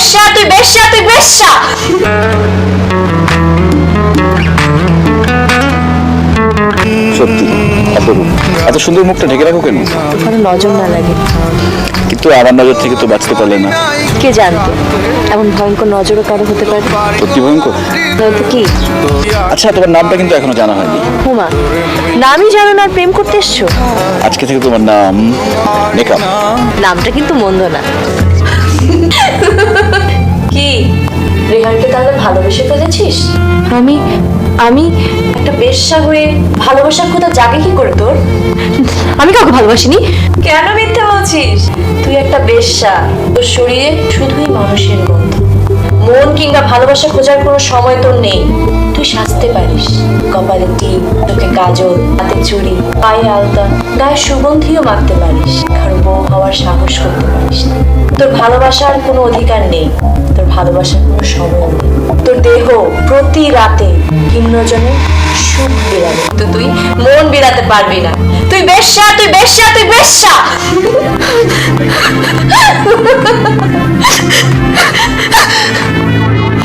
বেশ্যা তুই বেশ্যা তুই বেশ্যা। সত্যি অপরূপ। এত সুন্দর মুখটা ঢেকে রাখো কেন? কারও নজর না লাগে। কিন্তু আমার নজর থেকে তো বাঁচতে পারলে না। কে জানতো? এমন ভয়ঙ্কর নজরও কারও হতে পারে? সত্যি ভয়ঙ্কর? নয়তো কি? আচ্ছা তোমার নামটা কিন্তু এখনও জানা হয়নি। হুমা নামই জানো না আর প্রেম করতে এসছো? আজকে থেকে তোমার নাম মেকআপ নামটা কিন্তু মন্দ না। রেহানকে তাহলে ভালোবেসে ফেলেছিস? আমি আমি একটা বেশ্যা হয়ে ভালোবাসার কথা জাগে কি করে তোর? আমি কাউকে ভালোবাসিনি। কেন মিথ্যে বলছিস? তুই একটা বেশ্যা তোর শরীরে শুধুই মানুষের গন্ধ। মন কিংবা ভালোবাসা খোঁজার কোনো সময় তোর নেই। তুই সাজতে পারিস। কপালে টিপ তোকে কাজল হাতে চুড়ি পায়ে আলতা গায়ে সুগন্ধিও মাখতে পারিস। কারও বউ হওয়ার সাহস করতে পারিস তোর ভালোবাসার কোনো অধিকার নেই। ভালোবাসার কোনো সময় তোর দেহ প্রতি রাতে ভিন্নজনে সুখ বিড়াবে তো তুই মন বিড়াতে পারবি না। তুই বেশ্যা তুই বেশ্যা তুই বেশ্যা!